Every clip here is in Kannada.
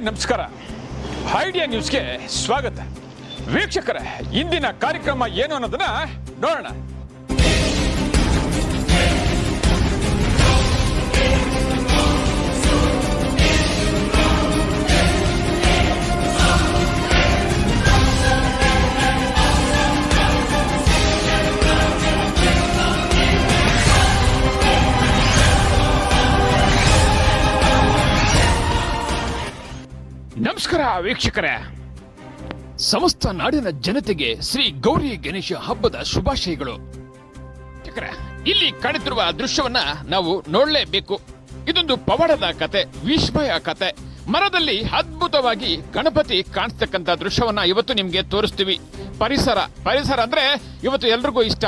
ನಮಸ್ಕಾರ. ಐಡಿಯಾ ನ್ಯೂಸ್ಗೆ ಸ್ವಾಗತ. ವೀಕ್ಷಕರೇ ಇಂದಿನ ಕಾರ್ಯಕ್ರಮ ಏನು ಅನ್ನೋದನ್ನ ನೋಡೋಣ. ವೀಕ್ಷಕರೇ, ಸಮಸ್ತ ನಾಡಿನ ಜನತೆಗೆ ಶ್ರೀ ಗೌರಿ ಗಣೇಶ ಹಬ್ಬದ ಶುಭಾಶಯಗಳು. ಇಲ್ಲಿ ಕಾಣುತ್ತಿರುವ ದೃಶ್ಯವನ್ನ ನಾವು ನೋಡಲೇಬೇಕು. ಇದೊಂದು ಪವಾಡದ ಕತೆ, ವಿಸ್ಮಯ ಕತೆ. ಮರದಲ್ಲಿ ಅದ್ಭುತವಾಗಿ ಗಣಪತಿ ಕಾಣಿಸ್ತಕ್ಕಂಥ ದೃಶ್ಯವನ್ನ ಇವತ್ತು ನಿಮ್ಗೆ ತೋರಿಸ್ತೀವಿ. ಪರಿಸರ ಪರಿಸರ ಅಂದ್ರೆ ಇವತ್ತು ಎಲ್ರಿಗೂ ಇಷ್ಟ.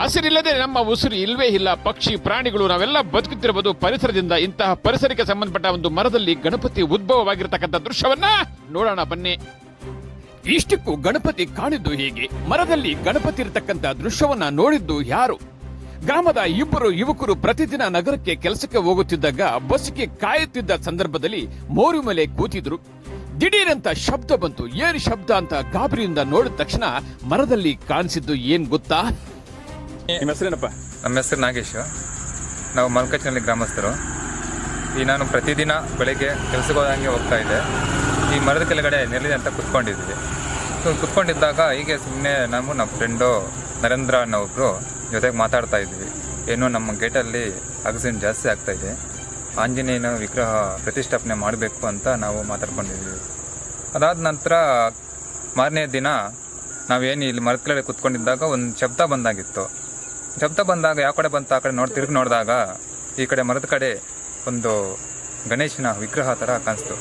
ಹಸಿರಿಲ್ಲದೆ ನಮ್ಮ ಉಸಿರು ಇಲ್ವೇ ಇಲ್ಲ. ಪಕ್ಷಿ, ಪ್ರಾಣಿಗಳು, ನಾವೆಲ್ಲ ಬದುಕುತ್ತಿರುವುದು ಪರಿಸರದಿಂದ ಇಂತಹ ಪರಿಸರಕ್ಕೆ ಸಂಬಂಧಪಟ್ಟ ಒಂದು ಮರದಲ್ಲಿ ಗಣಪತಿ ಉದ್ಭವವಾಗಿರತಕ್ಕಂಥ ದೃಶ್ಯವನ್ನ ನೋಡೋಣ, ಬನ್ನಿ. ಇಷ್ಟಕ್ಕೂ ಗಣಪತಿ ಕಾಣಿದ್ದು ಹೇಗೆ? ಮರದಲ್ಲಿ ಗಣಪತಿ ಇರತಕ್ಕಂತ ದೃಶ್ಯವನ್ನ ನೋಡಿದ್ದು ಯಾರು? ಗ್ರಾಮದ ಇಬ್ಬರು ಯುವಕರು ಪ್ರತಿದಿನ ನಗರಕ್ಕೆ ಕೆಲಸಕ್ಕೆ ಹೋಗುತ್ತಿದ್ದಾಗ ಬಸ್ಗೆ ಕಾಯುತ್ತಿದ್ದ ಸಂದರ್ಭದಲ್ಲಿ ಮೋರು ಮೇಲೆ ಕೂತಿದ್ರು. ದಿಢೀರಂತ ಶಬ್ದ ಬಂತು. ಏನು ಶಬ್ದ ಅಂತ ಗಾಬರಿಯಿಂದ ನೋಡಿದ ತಕ್ಷಣ ಮರದಲ್ಲಿ ಕಾಣಿಸಿದ್ದು ಏನ್ ಗೊತ್ತಾ? ನಿಮ್ಮ ಹೆಸರೇನಪ್ಪ? ನಮ್ಮ ಹೆಸರು ನಾಗೇಶ್. ನಾವು ಮಲ್ಕಚ್ನಲ್ಲಿ ಗ್ರಾಮಸ್ಥರು. ಈ ನಾನು ಪ್ರತಿದಿನ ಬೆಳಗ್ಗೆ ಕೆಲಸಕ್ಕೆ ಹೋದಂಗೆ ಹೋಗ್ತಾ ಇದ್ದೆ. ಈ ಮರದ ಕೆಳಗಡೆ ನೆರಳಿದೆ ಅಂತ ಕುತ್ಕೊಂಡಿದ್ದೆ ಸೊ ಕುತ್ಕೊಂಡಿದ್ದಾಗ ಹೀಗೆ ಸುಮ್ಮನೆ ನಾವು ನಮ್ಮ ಫ್ರೆಂಡು ನರೇಂದ್ರ ಅನ್ನೋಬ್ರು ಜೊತೆಗೆ ಮಾತಾಡ್ತಾ ಇದ್ವಿ. ಏನೋ ನಮ್ಮ ಗೇಟಲ್ಲಿ ಆಕ್ಸಿಜನ್ ಜಾಸ್ತಿ ಆಗ್ತಾಯಿದೆ ಆಂಜನೇಯನ ವಿಗ್ರಹ ಪ್ರತಿಷ್ಠಾಪನೆ ಮಾಡಬೇಕು ಅಂತ ನಾವು ಮಾತಾಡ್ಕೊಂಡಿದ್ವಿ. ಅದಾದ ನಂತರ ಮಾರನೇ ದಿನ ನಾವೇನು ಇಲ್ಲಿ ಮರದ ಕೆಳಗಡೆ ಕುತ್ಕೊಂಡಿದ್ದಾಗ ಒಂದು ಶಬ್ದ ಬಂದಾಗಿತ್ತು. ಶಬ್ದ ಬಂದಾಗ ಯಾವ ಕಡೆ ಬಂತ, ಆ ಕಡೆ ನೋಡಿ, ತಿರುಗಿ ನೋಡಿದಾಗ ಈ ಕಡೆ ಮರದ ಕಡೆ ಒಂದು ಗಣೇಶನ ವಿಗ್ರಹ ಥರ ಕಾಣಿಸ್ತು.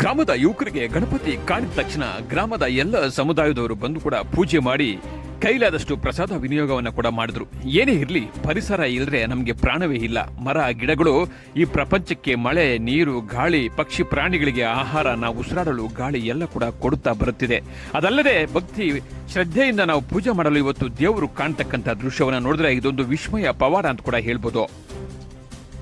ಗ್ರಾಮದ ಯುವಕರಿಗೆ ಗಣಪತಿ ಕಾಣಿದ ತಕ್ಷಣ ಗ್ರಾಮದ ಎಲ್ಲ ಸಮುದಾಯದವರು ಬಂದು ಕೂಡ ಪೂಜೆ ಮಾಡಿ ಕೈಲಾದಷ್ಟು ಪ್ರಸಾದ ವಿನಿಯೋಗವನ್ನು ಕೂಡ ಮಾಡಿದ್ರು. ಏನೇ ಇರಲಿ, ಪರಿಸರ ಇಲ್ಲದೆ ನಮಗೆ ಪ್ರಾಣವೇ ಇಲ್ಲ. ಮರ, ಗಿಡಗಳು, ಈ ಪ್ರಪಂಚಕ್ಕೆ ಮಳೆ, ನೀರು, ಗಾಳಿ, ಪಕ್ಷಿ, ಪ್ರಾಣಿಗಳಿಗೆ ಆಹಾರ, ನಾವು ಉಸಿರಾಡಲು ಗಾಳಿ ಎಲ್ಲ ಕೂಡ ಕೊಡುತ್ತಾ ಬರುತ್ತಿದೆ. ಅದಲ್ಲದೆ ಭಕ್ತಿ, ಶ್ರದ್ಧೆಯಿಂದ ನಾವು ಪೂಜೆ ಮಾಡಲು ಇವತ್ತು ದೇವರು ಕಾಣ್ತಕ್ಕಂಥ ದೃಶ್ಯವನ್ನು ನೋಡಿದ್ರೆ ಇದೊಂದು ವಿಸ್ಮಯ ಪವಾಡ ಅಂತ ಕೂಡ ಹೇಳ್ಬೋದು.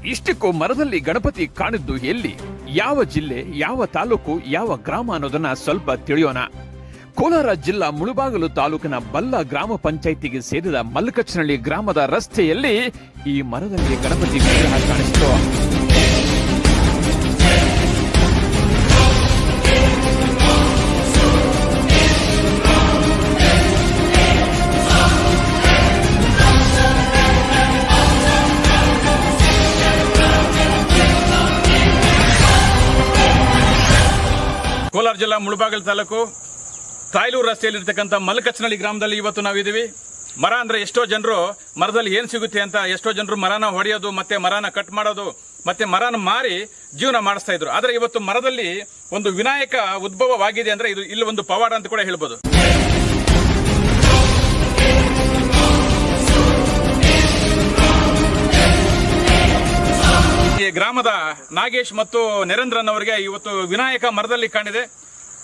ಇಷ್ಟಕ್ಕೂ ಮರದಲ್ಲಿ ಗಣಪತಿ ಕಾಣಿದ್ದು ಎಲ್ಲಿ? ಯಾವ ಜಿಲ್ಲೆ, ಯಾವ ತಾಲೂಕು, ಯಾವ ಗ್ರಾಮ ಅನ್ನೋದನ್ನ ಸ್ವಲ್ಪ ತಿಳಿಯೋಣ. ಕೋಲಾರ ಜಿಲ್ಲಾ ಮುಳುಬಾಗಲು ತಾಲೂಕಿನ ಬಲ್ಲ ಗ್ರಾಮ ಪಂಚಾಯಿತಿಗೆ ಸೇರಿದ ಮಲ್ಲಕಚ್ಚನಹಳ್ಳಿ ಗ್ರಾಮದ ರಸ್ತೆಯಲ್ಲಿ ಈ ಮರದಲ್ಲಿ ಗಣಪತಿ ವಿಗ್ರಹ ಕಾಣಿಸಿತು. ಕೋಲಾರ ಜಿಲ್ಲಾ ಮುಳುಬಾಗಲ್ ತಾಲೂಕು ತಾಯ್ಲೂರು ರಸ್ತೆಯಲ್ಲಿರ್ತಕ್ಕಂಥ ಮಲ್ಕಚ್ಚನಹಳ್ಳಿ ಗ್ರಾಮದಲ್ಲಿ ಇವತ್ತು ನಾವಿದ್ದೀವಿ. ಮರ ಅಂದರೆ ಎಷ್ಟೋ ಜನರು ಮರದಲ್ಲಿ ಏನು ಸಿಗುತ್ತೆ ಅಂತ ಎಷ್ಟೋ ಜನರು ಮರನ ಹೊಡೆಯೋದು, ಮತ್ತೆ ಮರನ ಕಟ್ ಮಾಡೋದು, ಮತ್ತೆ ಮರನ ಮಾರಿ ಜೀವನ ಮಾಡಿಸ್ತಾ ಇದ್ರು. ಆದರೆ ಇವತ್ತು ಮರದಲ್ಲಿ ಒಂದು ವಿನಾಯಕ ಉದ್ಭವವಾಗಿದೆ ಅಂದರೆ ಇದು ಇಲ್ಲಿ ಒಂದು ಪವಾಡ ಅಂತ ಕೂಡ ಹೇಳ್ಬೋದು. ಗ್ರಾಮದ ನಾಗೇಶ್ ಮತ್ತು ನರೇಂದ್ರನ್ ಅವರಿಗೆ ಇವತ್ತು ವಿನಾಯಕ ಮರದಲ್ಲಿ ಕಾಣಿದೆ.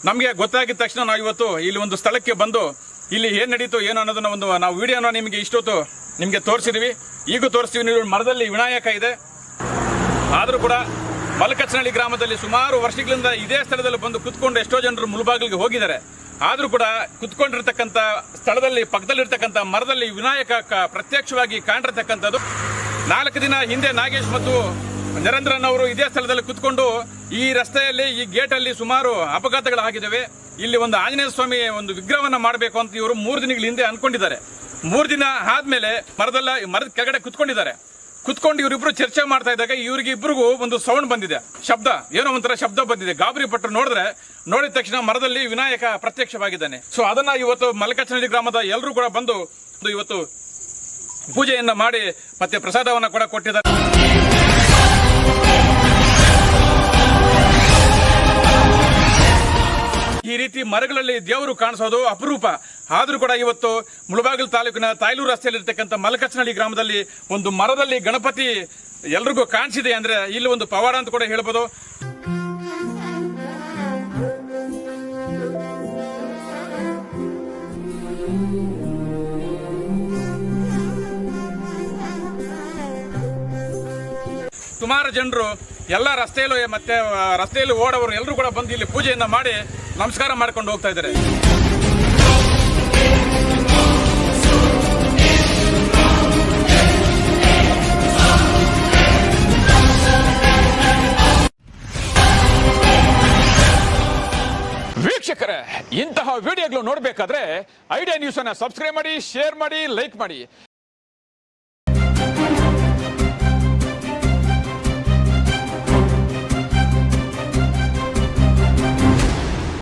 ನಮಗೆ ಗೊತ್ತಾಗಿದ ತಕ್ಷಣ ನಾವು ಇವತ್ತು ಇಲ್ಲಿ ಒಂದು ಸ್ಥಳಕ್ಕೆ ಬಂದು ಇಲ್ಲಿ ಏನು ನಡೀತು, ಏನು ಅನ್ನೋದನ್ನ ಒಂದು ನಾವು ವಿಡಿಯೋನ ನಿಮಗೆ ಇಷ್ಟೊತ್ತು ನಿಮಗೆ ತೋರಿಸಿದ್ವಿ. ಈಗೂ ತೋರಿಸ್ತೀವಿ ನೀವು ಮರದಲ್ಲಿ ವಿನಾಯಕ ಇದೆ. ಆದರೂ ಕೂಡ ಮಲಕಚ್ಚನಹಳ್ಳಿ ಗ್ರಾಮದಲ್ಲಿ ಸುಮಾರು ವರ್ಷಗಳಿಂದ ಇದೇ ಸ್ಥಳದಲ್ಲಿ ಬಂದು ಕುತ್ಕೊಂಡು ಎಷ್ಟೋ ಜನರು ಮುಳುಬಾಗಿಲಿಗೆ ಹೋಗಿದ್ದಾರೆ. ಆದರೂ ಕೂಡ ಕುತ್ಕೊಂಡಿರ್ತಕ್ಕಂಥ ಸ್ಥಳದಲ್ಲಿ, ಪಕ್ಕದಲ್ಲಿರ್ತಕ್ಕಂಥ ಮರದಲ್ಲಿ ವಿನಾಯಕ ಪ್ರತ್ಯಕ್ಷವಾಗಿ ಕಾಣಿರ್ತಕ್ಕಂಥದ್ದು. ನಾಲ್ಕು ದಿನ ಹಿಂದೆ ನಾಗೇಶ್ ಮತ್ತು ನಿರಂದ್ರನ್ ಅವರು ಇದೇ ಸ್ಥಳದಲ್ಲಿ ಕುತ್ಕೊಂಡು ಈ ರಸ್ತೆಯಲ್ಲಿ, ಈ ಗೇಟಲ್ಲಿ ಸುಮಾರು ಅಪಘಾತಗಳಾಗಿದ್ದಾವೆ. ಇಲ್ಲಿ ಒಂದು ಆಂಜನೇಯ ಸ್ವಾಮಿ ಒಂದು ವಿಗ್ರಹವನ್ನ ಮಾಡಬೇಕು ಅಂತ ಇವರು ಮೂರು ದಿನಗಳ ಹಿಂದೆ ಅನ್ಕೊಂಡಿದ್ದಾರೆ ಮೂರು ದಿನ ಆದ್ಮೇಲೆ ಮರದಲ್ಲ ಮರದ ಕೆಳಗಡೆ ಕುತ್ಕೊಂಡಿದ್ದಾರೆ. ಕುತ್ಕೊಂಡು ಇವರಿಬ್ರು ಚರ್ಚೆ ಮಾಡ್ತಾ ಇದ್ದಾಗ ಇವ್ರಿಗೆ ಇಬ್ರಿಗೂ ಒಂದು ಸೌಂಡ್ ಬಂದಿದೆ. ಶಬ್ದ, ಏನೋ ಒಂಥರ ಶಬ್ದ ಬಂದಿದೆ. ಗಾಬರಿ ಪಟ್ಟರು ನೋಡಿದ್ರೆ, ನೋಡಿದ ತಕ್ಷಣ ಮರದಲ್ಲಿ ವಿನಾಯಕ ಪ್ರತ್ಯಕ್ಷವಾಗಿದ್ದಾನೆ. ಸೊ ಅದನ್ನ ಇವತ್ತು ಮಲಕಚನಹಳ್ಳಿ ಗ್ರಾಮದ ಎಲ್ಲರೂ ಕೂಡ ಬಂದು ಇವತ್ತು ಪೂಜೆಯನ್ನ ಮಾಡಿ ಮತ್ತೆ ಪ್ರಸಾದವನ್ನ ಕೂಡ ಕೊಟ್ಟಿದ್ದಾರೆ. ಈ ರೀತಿ ಮರಗಳಲ್ಲಿ ದೇವರು ಕಾಣಿಸೋದು ಅಪರೂಪ. ಆದರೂ ಕೂಡ ಇವತ್ತು ಮುಳಬಾಗಿಲು ತಾಲೂಕಿನ ತಾಯ್ಲೂರು ರಸ್ತೆಯಲ್ಲಿರ್ತಕ್ಕಂಥ ಮಲಕಚ್ಚನಹಳ್ಳಿ ಗ್ರಾಮದಲ್ಲಿ ಒಂದು ಮರದಲ್ಲಿ ಗಣಪತಿ ಎಲ್ರಿಗೂ ಕಾಣಿಸಿದೆ ಅಂದ್ರೆ ಇಲ್ಲಿ ಒಂದು ಪವಾಡ ಅಂತ ಕೂಡ ಹೇಳ್ಬೋದು. ಸುಮಾರು ಜನರು ಎಲ್ಲ ರಸ್ತೆಯಲ್ಲೂ ಮತ್ತೆ ರಸ್ತೆಯಲ್ಲಿ ಓಡವರು ಎಲ್ಲರೂ ಕೂಡ ಬಂದು ಇಲ್ಲಿ ಪೂಜೆಯನ್ನು ಮಾಡಿ ನಮಸ್ಕಾರ ಮಾಡ್ಕೊಂಡು ಹೋಗ್ತಾ ಇದ್ದಾರೆ. ವೀಕ್ಷಕರೇ, ಇಂತಹ ವಿಡಿಯೋಗಳು ನೋಡಬೇಕಾದ್ರೆ ಐಡಿಯಾ ನ್ಯೂಸ್ ಅನ್ನ ಸಬ್ಸ್ಕ್ರೈಬ್ ಮಾಡಿ, ಶೇರ್ ಮಾಡಿ, ಲೈಕ್ ಮಾಡಿ.